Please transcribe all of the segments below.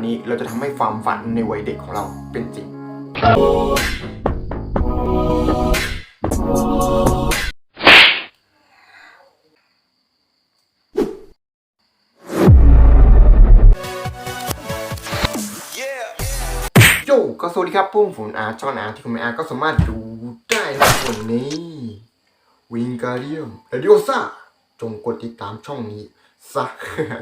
วันนี้เราจะทำให้ความฝันในวัยเด็กของเราเป็นจริง โยก็สวัสดีครับพุ่มฝนอาร์ตจอนอาร์ตที่คุณไม่อาร์ตก็สามารถดูได้ในวันนี้ วิงการเดียมเรดิโอซ่าจงกดติดตามช่องนี้ ซะ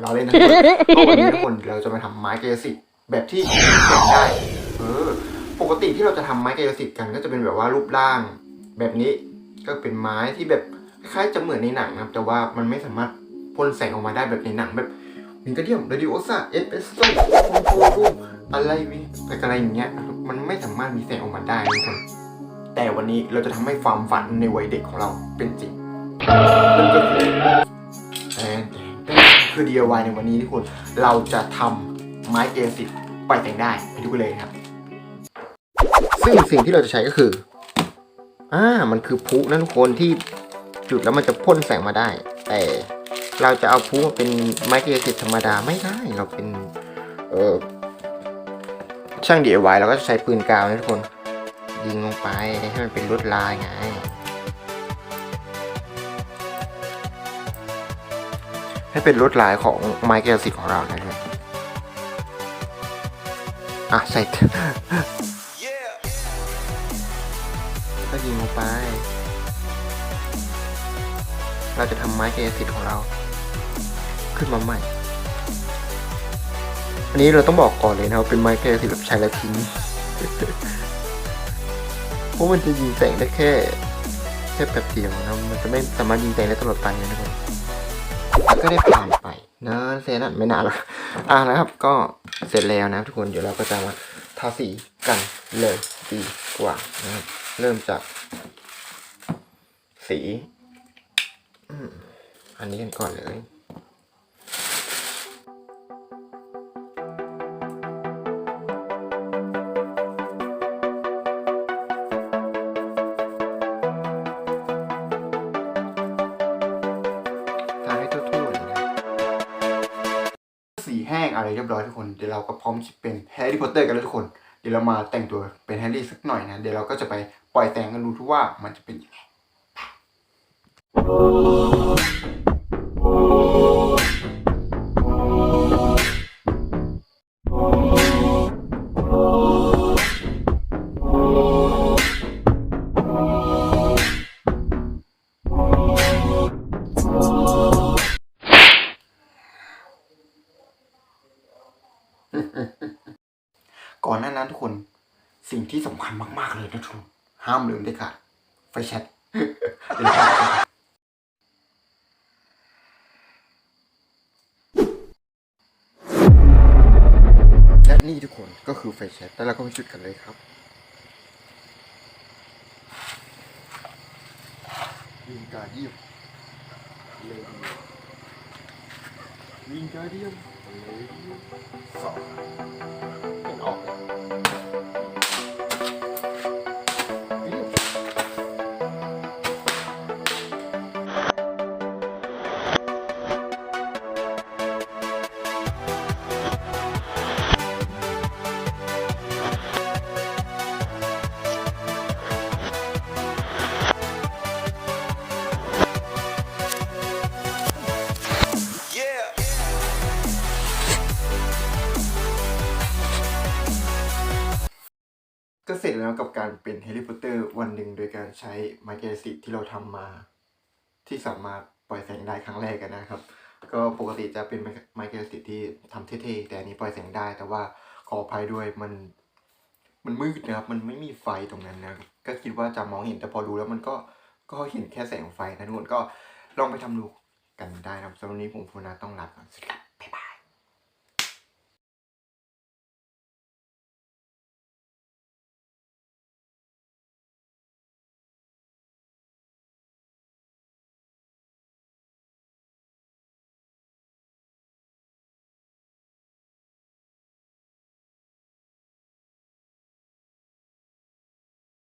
เราเล่นนะเพราะวันนี้ทุกคนเราจะมาทำไม้กายสิทธิ์แบบที่เขียนได้ เออ ปกติที่เราจะทำไม้กายสิทธิ์กันก็จะเป็นแบบว่ารูปร่าง แบบนี้ก็เป็นไม้ที่แบบคล้ายๆจะเหมือนในหนังนะครับ แต่ว่ามันไม่สามารถพ่นแสงออกมาได้แบบในหนังแบบวิงกาเดียมเรดิโอซ่าเอสเปสโซ่คุณโครูอะไรวิอะไรอย่างเงี้ย มันไม่สามารถมีแสงออกมาได้ทุกคนแต่วันนี้เราจะทำให้ความฝันในวัยเด็กของเราเป็นจริง คือ DIY ในวันนี้ทุกคนเราจะทำไม้เกสิปล่อยแต่งได้ไปดูกันเลยครับ ซึ่งสิ่งที่เราจะใช้ก็คืออ่ามันคือพุนะทุกคนที่จุดแล้วมันจะพ่นแสงมาได้ แต่เราจะเอาพุมาเป็นไม้กายสิทธิ์ธรรมดาไม่ได้เราเป็นเออช่าง DIY เราก็จะใช้ปืนกาวนะทุกคนยิงลงไปให้มันเป็นลวดลายไง ให้เป็นลวดลายของไม้กายสิทธิ์ของเรานะทุกคนอะใส่ก็ยิงลงไป เราจะทำไม้กายสิทธิ์ของเรา ขึ้นมาใหม่ อันนี้เราต้องบอกก่อนเลยนะว่าเป็นไม้กายสิทธิ์แบบใช้แล้วทิ้งเพราะมันจะยิงแสงได้แค่แค่แป๊บเดียวนะ มันจะไม่สามารถยิงแสงได้ตลอดไปนะทุกคนแล้ว ก็ได้ผ่านไปนะเซนนไม่นานหรอกอะนะครับ ก็เสร็จแล้วนะทุกคนเดี๋ยวเราก็จะมาทาสีกันเลยดีกว่านะครับเริ่มจาก สีอันนี้กันก่อนเลย อะไรเรียบร้อยทุกคน เดี๋ยวเราก็พร้อมจะเป็นแฮร์รี่พอตเตอร์กันแล้วทุกคน เดี๋ยวเรามาแต่งตัวเป็นแฮร์รี่สักหน่อยนะ เดี๋ยวเราก็จะไปปล่อยแต่งกันดูทุกว่ามันจะเป็นยังไง ก่อนหน้านั้นทุกคนสิ่งที่สำคัญมาก ๆ เลยนะทุกคนห้ามลืมเด็ดขาดไฟแช็ดและนี่ทุกคนก็คือไฟแชทแล้วเราก็ไปจุดกันเลยครับวิงการเดียมเลยวิงการเดียม สองเห็นออกเลย ก็เสร็จแล้วกับการเป็นแฮร์รี่พอตเตอร์วันหนึ่งโดยการใช้ไมเกสิที่เราทำมา ที่สามารถปล่อยแสงได้ครั้งแรกกันนะครับ ก็ปกติจะเป็นไมเกสิที่ทำเท่ๆแต่อันนี้ปล่อยแสงได้ แต่ว่าขออภัยด้วยมัน มันมืดนะครับ มันไม่มีไฟตรงนั้นนะก็คิดว่าจะมองเห็นแต่พอดูแล้วมันก็ก็เห็นแค่แสงไฟนะทุกคนก็ลองไปทำดูกันได้นะสำหรับวันนี้ผมฟูนาต้องลาไปก่อนสวัสดีครับบ๊ายบาย